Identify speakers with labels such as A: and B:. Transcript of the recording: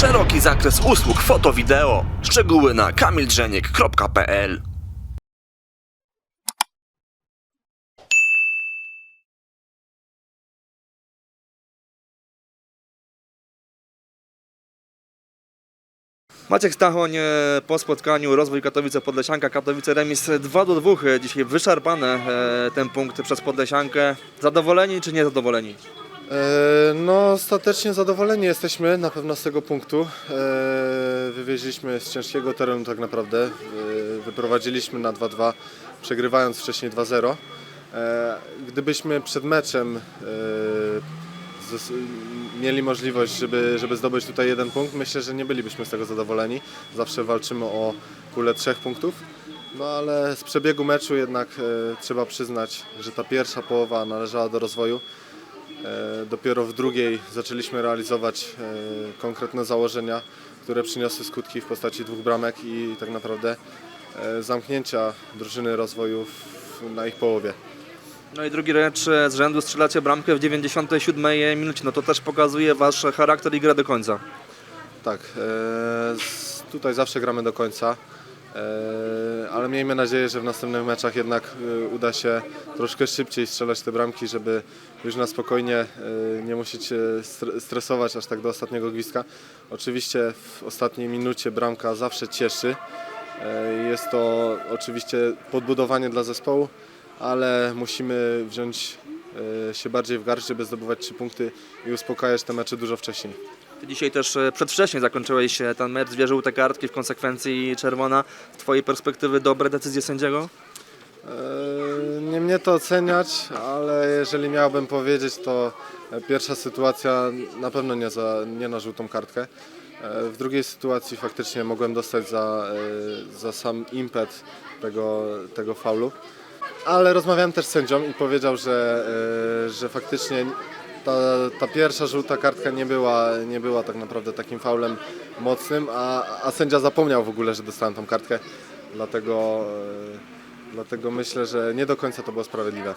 A: Szeroki zakres usług foto-wideo. Szczegóły na kamildrzeniek.pl Maciek Stachoń e, po spotkaniu rozwój Katowice Podlesianka, Katowice remis 2 do 2. E, Dzisiaj wyszarpane e, ten punkt przez Podlesiankę. Zadowoleni czy niezadowoleni?
B: E, No, ostatecznie zadowoleni jesteśmy na pewno z tego punktu. E, Wywieźliśmy z ciężkiego terenu tak naprawdę. E, Wyprowadziliśmy na 2-2, przegrywając wcześniej 2-0. E, Gdybyśmy przed meczem mieli możliwość, żeby, żeby zdobyć tutaj jeden punkt, myślę, że nie bylibyśmy z tego zadowoleni. Zawsze walczymy o pulę trzech punktów. No ale z przebiegu meczu jednak trzeba przyznać, że ta pierwsza połowa należała do rozwoju. E, Dopiero w drugiej zaczęliśmy realizować e, konkretne założenia, które przyniosły skutki w postaci dwóch bramek i tak naprawdę e, zamknięcia drużyny rozwoju na ich połowie.
A: No i drugi mecz z rzędu strzelacie bramkę w 97 minucie. No to też pokazuje wasz charakter i grę do końca.
B: Tak, tutaj zawsze gramy do końca, ale miejmy nadzieję, że w następnych meczach jednak e, uda się troszkę szybciej strzelać te bramki, żeby już na spokojnie e, nie musieć stresować aż tak do ostatniego gwizdka. Oczywiście w ostatniej minucie bramka zawsze cieszy. E, Jest to oczywiście podbudowanie dla zespołu, ale musimy wziąć e, się bardziej w garść, żeby zdobywać trzy punkty i uspokajać te mecze dużo wcześniej.
A: Ty dzisiaj też e, przedwcześnie zakończyłeś e, ten mecz, dwie żółte kartki, w konsekwencji czerwona. Z twojej perspektywy dobre decyzje sędziego?
B: Eee, Nie mnie to oceniać, ale jeżeli miałbym powiedzieć, to e, pierwsza sytuacja na pewno nie, za, nie na żółtą kartkę. E, W drugiej sytuacji faktycznie mogłem dostać za, e, za sam impet tego, tego faulu. Ale rozmawiałem też z sędzią i powiedział, że, e, że faktycznie ta, ta pierwsza żółta kartka nie była, nie była tak naprawdę takim faulem mocnym, a, a sędzia zapomniał w ogóle, że dostałem tą kartkę. Dlatego, e, dlatego myślę, że nie do końca to było sprawiedliwe.